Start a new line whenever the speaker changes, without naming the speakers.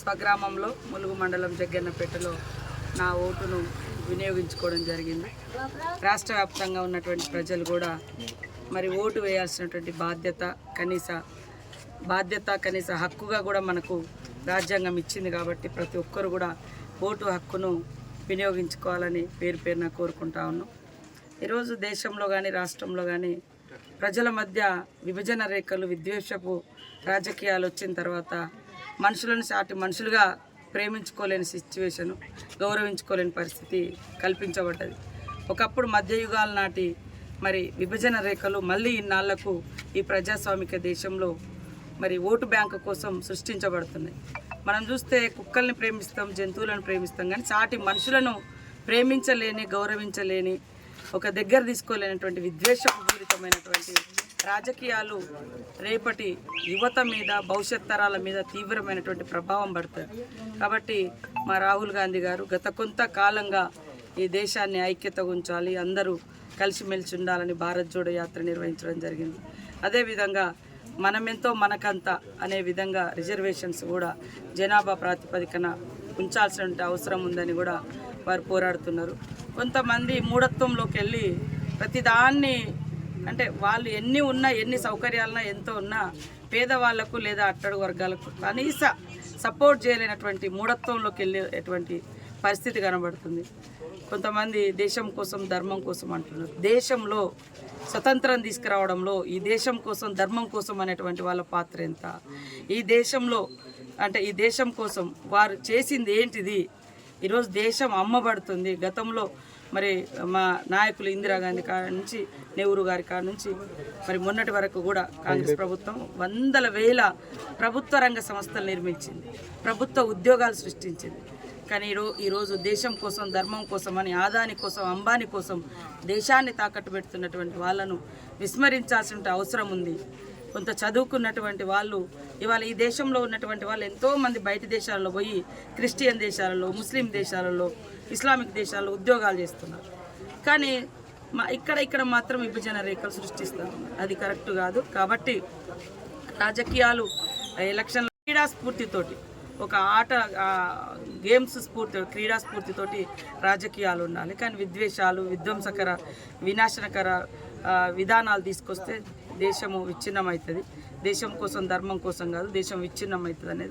స్వగ్రామంలో ములుగు మండలం జగ్గన్నపేటలో నా ఓటును వినియోగించుకోవడం జరిగింది. రాష్ట్ర వ్యాప్తంగా ఉన్నటువంటి ప్రజలు కూడా మరి ఓటు వేయాల్సినటువంటి బాధ్యత కనీస బాధ్యత కనీస హక్కుగా కూడా మనకు రాజ్యాంగం ఇచ్చింది కాబట్టి ప్రతి ఒక్కరు కూడా ఓటు హక్కును వినియోగించుకోవాలని పేరు పేరున కోరుకుంటా ఉన్నాం. ఈరోజు దేశంలో కానీ రాష్ట్రంలో కానీ ప్రజల మధ్య విభజన రేఖలు విద్వేషపు రాజకీయాలు వచ్చిన తర్వాత మనుషులను సాటి మనుషులుగా ప్రేమించుకోలేని సిచ్యువేషను గౌరవించుకోలేని పరిస్థితి కల్పించబడ్డది. ఒకప్పుడు మధ్యయుగాల నాటి మరి విభజన రేఖలు మళ్ళీ ఇన్నాళ్ళకు ఈ ప్రజాస్వామిక దేశంలో మరి ఓటు బ్యాంకు కోసం సృష్టించబడుతున్నాయి. మనం చూస్తే కుక్కల్ని ప్రేమిస్తాం జంతువులను ప్రేమిస్తాం కానీ సాటి మనుషులను ప్రేమించలేని గౌరవించలేని ఒక దగ్గర తీసుకోలేనటువంటి విద్వేషపూరితమైనటువంటి రాజకీయాలు రేపటి యువత మీద భవిష్యత్ తరాల మీద తీవ్రమైనటువంటి ప్రభావం పడుతుంది. కాబట్టి మా రాహుల్ గాంధీ గారు గత కొంతకాలంగా ఈ దేశాన్ని ఐక్యత ఉంచాలి అందరూ కలిసిమెలిసి ఉండాలని భారత్ జోడో యాత్ర నిర్వహించడం జరిగింది. అదేవిధంగా మనమెంతో మనకంత అనే విధంగా రిజర్వేషన్స్ కూడా జనాభా ప్రాతిపదికన ఉంచాల్సిన అవసరం ఉందని కూడా వారు పోరాడుతున్నారు. కొంతమంది మూఢత్వంలోకి వెళ్ళి ప్రతిదాన్ని అంటే వాళ్ళు ఎన్ని ఉన్నా ఎన్ని సౌకర్యాలన్నా ఎంతో ఉన్నా పేదవాళ్ళకు లేదా అట్టడు వర్గాలకు కనీస సపోర్ట్ చేయలేనటువంటి మూఢత్వంలోకి వెళ్ళేటువంటి పరిస్థితి కనబడుతుంది. కొంతమంది దేశం కోసం ధర్మం కోసం అంటున్నారు. దేశంలో స్వతంత్రం తీసుకురావడంలో ఈ దేశం కోసం ధర్మం కోసం అనేటువంటి వాళ్ళ పాత్ర ఎంత? ఈ దేశంలో అంటే ఈ దేశం కోసం వారు చేసింది ఏంటిది? ఈరోజు దేశం అమ్మబడుతుంది. గతంలో మరి మా నాయకులు ఇందిరాగాంధీ కాడ నుంచి నెహ్రూ గారి కాడ నుంచి మరి మొన్నటి వరకు కూడా కాంగ్రెస్ ప్రభుత్వం వందల వేల ప్రభుత్వ రంగ సంస్థలు నిర్మించింది. ప్రభుత్వ ఉద్యోగాలు సృష్టించింది. కానీ ఈరోజు దేశం కోసం ధర్మం కోసం అని ఆదాని కోసం అంబానీ కోసం దేశాన్ని తాకట్టు పెడుతున్నటువంటి వాళ్ళను విస్మరించాల్సిన అవసరం ఉంది. కొంత చదువుకున్నటువంటి వాళ్ళు ఇవాళ ఈ దేశంలో ఉన్నటువంటి వాళ్ళు ఎంతోమంది బయట దేశాలలో పోయి క్రిస్టియన్ దేశాలలో ముస్లిం దేశాలలో ఇస్లామిక్ దేశాల్లో ఉద్యోగాలు చేస్తున్నారు. కానీ మా ఇక్కడ ఇక్కడ మాత్రం విభజన రేఖలు సృష్టిస్తారు. అది కరెక్ట్ కాదు. కాబట్టి రాజకీయాలు ఎలక్షన్ క్రీడా స్ఫూర్తితోటి ఒక ఆట గేమ్స్ స్ఫూర్తి క్రీడా స్ఫూర్తితోటి రాజకీయాలు ఉండాలి. కానీ విద్వేషాలు విధ్వంసకర వినాశనకర విధానాలు తీసుకొస్తే దేశము విచ్ఛిన్నమవుతుంది. దేశం కోసం ధర్మం కోసం కాదు దేశం విచ్ఛిన్నం అవుతుంది అనేది